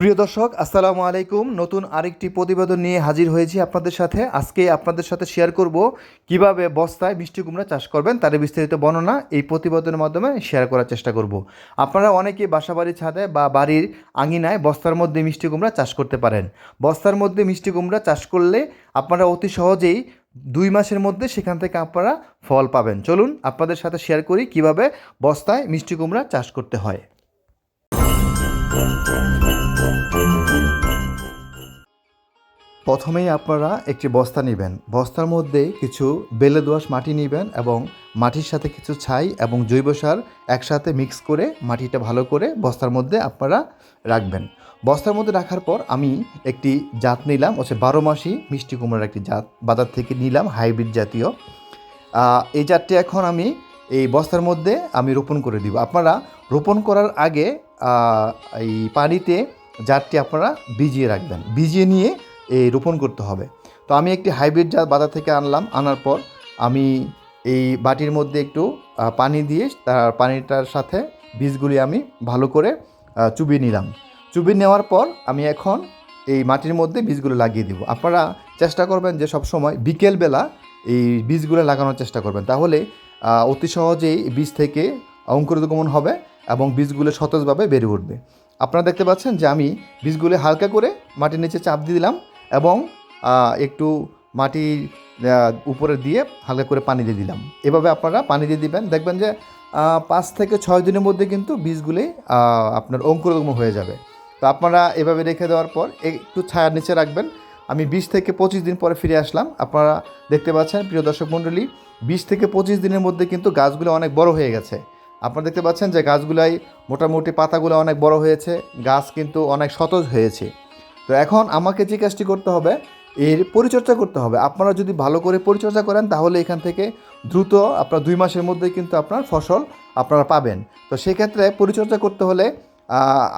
প্রিয় দর্শক, আসসালামু আলাইকুম। নতুন আরেকটি প্রতিবেদন নিয়ে হাজির হয়েছি আপনাদের সাথে। আজকে আপনাদের সাথে শেয়ার করব কীভাবে বস্তায় মিষ্টি কুমড়া চাষ করবেন, তার বিস্তারিত বর্ণনা এই প্রতিবেদনের মাধ্যমে শেয়ার করার চেষ্টা করব। আপনারা অনেকে বাসাবাড়ির ছাদে বা বাড়ির আঙিনায় বস্তার মধ্যে মিষ্টি কুমড়া চাষ করতে পারেন। বস্তার মধ্যে মিষ্টি কুমড়া চাষ করলে আপনারা অতি সহজেই দুই মাসের মধ্যে সেখান থেকে আপনারা ফল পাবেন। চলুন আপনাদের সাথে শেয়ার করি কীভাবে বস্তায় মিষ্টি কুমড়া চাষ করতে হয়। প্রথমেই আপনারা একটি বস্তা নেবেন। বস্তার মধ্যে কিছু বেলে দোআঁশ মাটি নেবেন এবং মাটির সাথে কিছু ছাই এবং জৈব সার একসাথে মিক্স করে মাটিটা ভালো করে বস্তার মধ্যে আপনারা রাখবেন। বস্তার মধ্যে রাখার পর আমি একটি জাত নিলাম, হচ্ছে বারো মাসি মিষ্টি কুমড়ার একটি জাত। বাজার থেকে নিলাম, হাইব্রিড জাতীয়। এই জাতটি এখন আমি এই বস্তার মধ্যে আমি রোপণ করে দিব। আপনারা রোপণ করার আগে এই পানিতে জাতটি আপনারা ভিজিয়ে রাখবেন। ভিজিয়ে নিয়ে এই রোপণ করতে হবে। তো আমি একটি হাইব্রিড জাত বাজার থেকে আনলাম। আনার পর আমি এই বাটির মধ্যে একটু পানি দিয়ে তার পানিটার সাথে বীজগুলি আমি ভালো করে চুবিয়ে নিলাম। চুবিয়ে নেওয়ার পর আমি এখন এই মাটির মধ্যে বীজগুলো লাগিয়ে দিব। আপনারা চেষ্টা করবেন যে সব সময় বিকেলবেলা এই বীজগুলো লাগানোর চেষ্টা করবেন। তাহলে অতি সহজেই বীজ থেকে অঙ্কুরোদ্গমন হবে। এবং বীজগুলো সতেজভাবে বেড়ে উঠবে। আপনারা দেখতে পাচ্ছেন যে আমি বীজগুলো হালকা করে মাটির নিচে চাপ দিয়ে দিলাম এবং একটু মাটি উপরে দিয়ে হালকা করে পানি দিয়ে দিলাম। এভাবে আপনারা পানি দিয়ে দিবেন। দেখবেন যে পাঁচ থেকে ছয় দিনের মধ্যে কিন্তু বীজগুলি আপনার অঙ্কুরগম হয়ে যাবে। তো আপনারা এভাবে রেখে দেওয়ার পর একটু ছায়ার নিচে রাখবেন। আমি বিশ থেকে পঁচিশ দিন পরে ফিরে আসলাম। আপনারা দেখতে পাচ্ছেন, প্রিয় দর্শক মণ্ডলী, বিশ থেকে পঁচিশ দিনের মধ্যে কিন্তু গাছগুলো অনেক বড় হয়ে গেছে। আপনারা দেখতে পাচ্ছেন যে গাছগুলাই মোটামুটি পাতাগুলো অনেক বড় হয়েছে, গাছ কিন্তু অনেক সতেজ হয়েছে। তো এখন আমাকে যে কাজটি করতে হবে, এর পরিচর্যা করতে হবে। আপনারা যদি ভালো করে পরিচর্যা করেন, তাহলে এখান থেকে দ্রুত আপনার দুই মাসের মধ্যে কিন্তু আপনার ফসল আপনারা পাবেন। তো সেক্ষেত্রে পরিচর্যা করতে হলে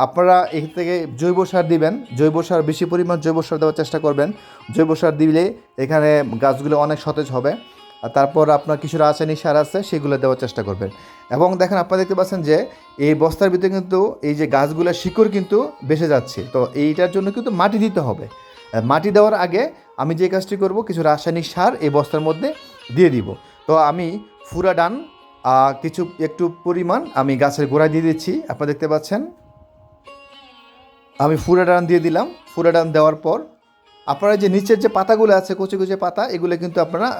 আপনারা এর থেকে জৈব সার দিবেন। জৈব সার বেশি পরিমাণ জৈব সার দেওয়ার চেষ্টা করবেন। জৈব সার দিলে এখানে গাছগুলো অনেক সতেজ হবে। তারপর আপনার কিছু রাসায়নিক সার আছে সেগুলো দেওয়ার চেষ্টা করবেন। এবং দেখেন আপনারা দেখতে পাচ্ছেন যে এই বস্তার ভিতরে কিন্তু এই যে গাছগুলোর শিকড় কিন্তু বেসে যাচ্ছে। তো এইটার জন্য কিন্তু মাটি দিতে হবে। মাটি দেওয়ার আগে আমি যে কাজটি করব কিছু রাসায়নিক সার এই বস্তার মধ্যে দিয়ে দিব। তো আমি ফুরাডান আহ, কিছু একটু পরিমাণ আমি গাছের গোড়ায় দিয়ে দিচ্ছি। আপনারা দেখতে পাচ্ছেন আমি ফুরাডান দিয়ে দিলাম। ফুরাডান দেওয়ার পর আপনারা যে নিচের যে পাতাগুলো আছে, কচি কচি পাতা, এগুলো কিন্তু আপনারা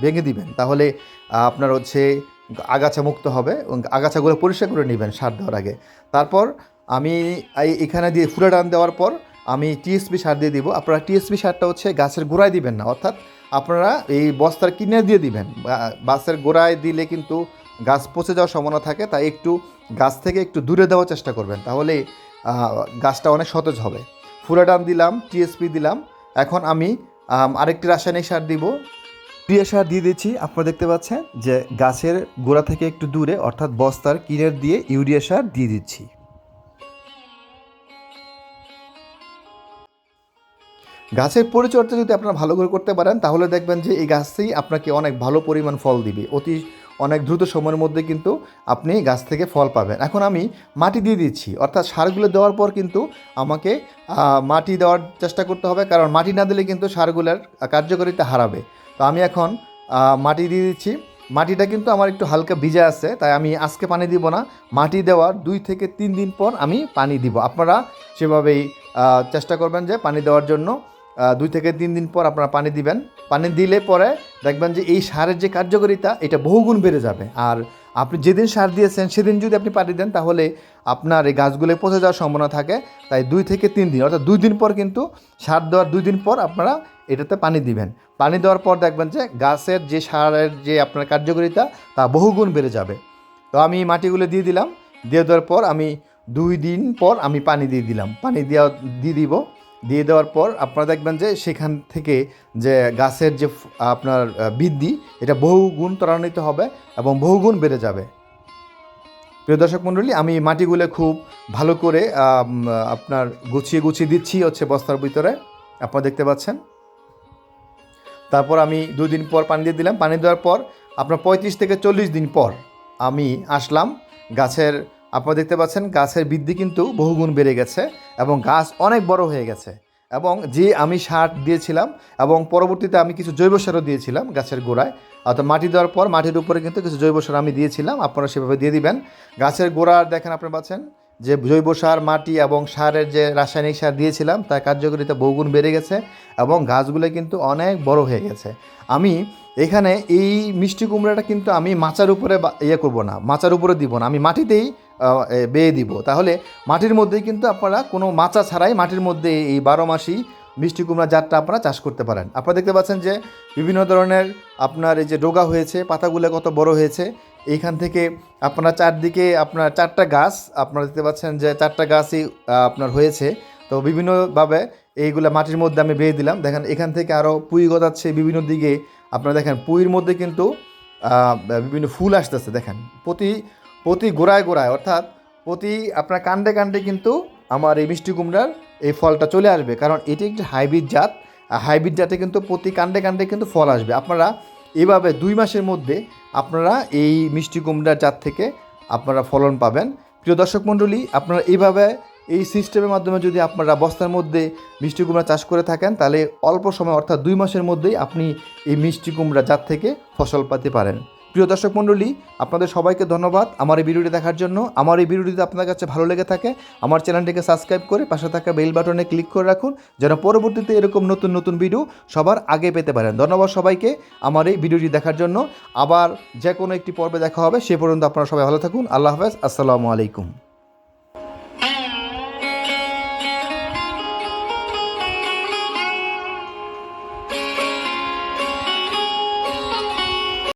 ভেঙে দিবেন। তাহলে আপনার হচ্ছে আগাছা মুক্ত হবে এবং আগাছাগুলো পরিষ্কার করে নেবেন সার দেওয়ার আগে। তারপর আমি এই- এখানে দিয়ে ফুরাডান দেওয়ার পর আমি টিএসপি সার দিয়ে দিব। আপনারা টিএসপি সারটা হচ্ছে গাছের গোড়ায় দিবেন না, অর্থাৎ আপনারা এই বস্তার কিনে দিয়ে দিবেন। বা- গাছের গোড়ায় দিলে কিন্তু গাছ পচে যাওয়ার সম্ভাবনা থাকে, তাই একটু গাছ থেকে একটু দূরে দেওয়ার চেষ্টা করবেন। তাহলে গাছটা অনেক সতেজ হবে। ফুরাডান দিলাম, টিএসপি দিলাম। এখন আমি, আরেকটি রাসায়নিক সার দিব। প্রিয় সার দিয়ে দিচ্ছি, আপনারা দেখতে পাচ্ছেন যে গাছের গোড়া থেকে একটু দূরে, অর্থাৎ বস্তার কিনের দিয়ে ইউরিয়া সার দিয়ে দিচ্ছি। গাছের পরিচর্যা যদি আপনারা ভালো করে করতে পারেন, তাহলে দেখবেন যে এই গাছই আপনাকে অনেক ভালো পরিমাণ ফল দিবে। অতি অনেক দ্রুত সময়ের মধ্যে কিন্তু আপনি গাছ থেকে ফল পাবেন। এখন আমি মাটি দিয়ে দিচ্ছি। অর্থাৎ সারগুলো দেওয়ার পর কিন্তু আমাকে মাটি দেওয়ার চেষ্টা করতে হবে। কারণ মাটি না দিলে কিন্তু সারগুলোর কার্যকারিতা হারাবে। তো আমি এখন মাটি দিয়ে দিচ্ছি। মাটিটা কিন্তু আমার একটু হালকা ভিজা আছে, তাই আমি আজকে পানি দিব না। মাটি দেওয়ার দুই থেকে তিন দিন পর আমি পানি দিব। আপনারা সেভাবেই চেষ্টা করবেন যে পানি দেওয়ার জন্য দুই থেকে তিন দিন পর আপনারা পানি দিবেন। পানি দিলে পরে দেখবেন যে এই সারের যে কার্যকারিতা, এটা বহুগুণ বেড়ে যাবে। আর আপনি যেদিন সার দিয়েছেন, সেদিন যদি আপনি পানি দেন, তাহলে আপনার এই গাছগুলো পচে যাওয়ার সম্ভাবনা থাকে। তাই দুই থেকে তিন দিন, অর্থাৎ দুই দিন পর কিন্তু সার দেওয়ার দুই দিন পর আপনারা এটাতে পানি দিবেন। পানি দেওয়ার পর দেখবেন যে গাছের যে সারের যে আপনার কার্যকারিতা, তা বহুগুণ বেড়ে যাবে। তো আমি মাটিগুলো দিয়ে দিলাম। দিয়ে দেওয়ার পর আমি দুই দিন পর আমি পানি দিয়ে দিলাম। পানি দেওয়া, দিয়ে দিব। দিয়ে দেওয়ার পর আপনারা দেখবেন যে সেখান থেকে যে গাছের যে আপনার বৃদ্ধি, এটা বহুগুণ ত্বরান্বিত হবে এবং বহুগুণ বেড়ে যাবে। প্রিয় দর্শক মণ্ডলী, আমি মাটিগুলো খুব ভালো করে আপনার গুছিয়ে গুছিয়ে দিচ্ছি হচ্ছে বস্তার ভিতরে। আপনারা দেখতে পাচ্ছেন। তারপর আমি দুই দিন পর পানি দিয়ে দিলাম। পানি দেওয়ার পর আপনার পঁয়ত্রিশ থেকে চল্লিশ দিন পর আমি আসলাম গাছের আপনারা দেখতে পাচ্ছেন গাছের বৃদ্ধি কিন্তু বহুগুণ বেড়ে গেছে এবং গাছ অনেক বড় হয়ে গেছে। এবং যে আমি সার দিয়েছিলাম এবং পরবর্তীতে আমি কিছু জৈব সারও দিয়েছিলাম গাছের গোড়ায়, অর্থাৎ মাটি দেওয়ার পর মাটির উপরে কিন্তু কিছু জৈব সার আমি দিয়েছিলাম, আপনারা সেভাবে দিয়ে দিবেন। গাছের গোড়া দেখেন আপনারা পাচ্ছেন, যে জৈব সার, মাটি এবং সারের যে রাসায়নিক সার দিয়েছিলাম, তার কার্যকারিতা বহুগুণ বেড়ে গেছে এবং গাছগুলো কিন্তু অনেক বড় হয়ে গেছে। আমি এখানে এই মিষ্টি কুমড়াটা কিন্তু আমি মাচার উপরে ইয়ে করব না, মাচার উপরে দিব না, আমি মাটিতেই বেয়ে দিব। তাহলে মাটির মধ্যেই কিন্তু আপনারা কোনো মাচা ছাড়াই মাটির মধ্যে এই বারো মাসি মিষ্টি কুমড়া জাতটা আপনারা চাষ করতে পারেন। আপনারা দেখতে পাচ্ছেন যে বিভিন্ন ধরনের আপনার এই যে ডোগা হয়েছে, পাতাগুলো কত বড় হয়েছে, এইখান থেকে আপনারা চারদিকে আপনার চারটা গাছ, আপনারা দেখতে পাচ্ছেন যে চারটা গাছই আপনার হয়েছে। তো বিভিন্নভাবে এইগুলা মাটির মধ্যে আমি বেয়ে দিলাম। দেখেন এখান থেকে আরও পুঁই গজাচ্ছে বিভিন্ন দিকে। আপনারা দেখেন পুঁইয়ের মধ্যে কিন্তু বিভিন্ন ফুল আসতেছে। দেখেন, প্রতি প্রতি গোড়ায় গোড়ায়, অর্থাৎ প্রতি আপনার কাণ্ডে কাণ্ডে কিন্তু আমার এই মিষ্টি কুমড়ার এই ফলটা চলে আসবে। কারণ এটি একটি হাইব্রিড জাত, আর হাইব্রিড জাতে কিন্তু প্রতি কাণ্ডে কাণ্ডে কিন্তু ফল আসবে। আপনারা এভাবে দুই মাসের মধ্যে আপনারা এই মিষ্টি কুমড়ার জাত থেকে আপনারা ফলন পাবেন। প্রিয় দর্শক মণ্ডলী, আপনারা এইভাবে এই সিস্টেমের মাধ্যমে যদি আপনারা বস্তার মধ্যে মিষ্টি কুমড়া চাষ করে থাকেন, তাহলে অল্প সময়, অর্থাৎ দুই মাসের মধ্যেই আপনি এই মিষ্টি কুমড়া জাত থেকে ফসল পাতে পারেন। প্রিয় দর্শক মণ্ডলী, আপনাদের সবাইকে ধন্যবাদ আমার এই ভিডিওটি দেখার জন্য। আমার এই ভিডিওটি আপনার কাছে ভালো লেগে থাকে, আমার চ্যানেলটিকে সাবস্ক্রাইব করে পাশে থাকা বেল বাটনে ক্লিক করে রাখুন, যেন পরবর্তীতে এরকম নতুন নতুন ভিডিও সবার আগে পেতে পারেন। ধন্যবাদ সবাইকে আমার এই ভিডিওটি দেখার জন্য। আবার যে কোনো একটি পর্বে দেখা হবে, সে পর্যন্ত আপনারা সবাই ভালো থাকুন। আল্লাহ হাফেজ। আসসালামু আলাইকুম।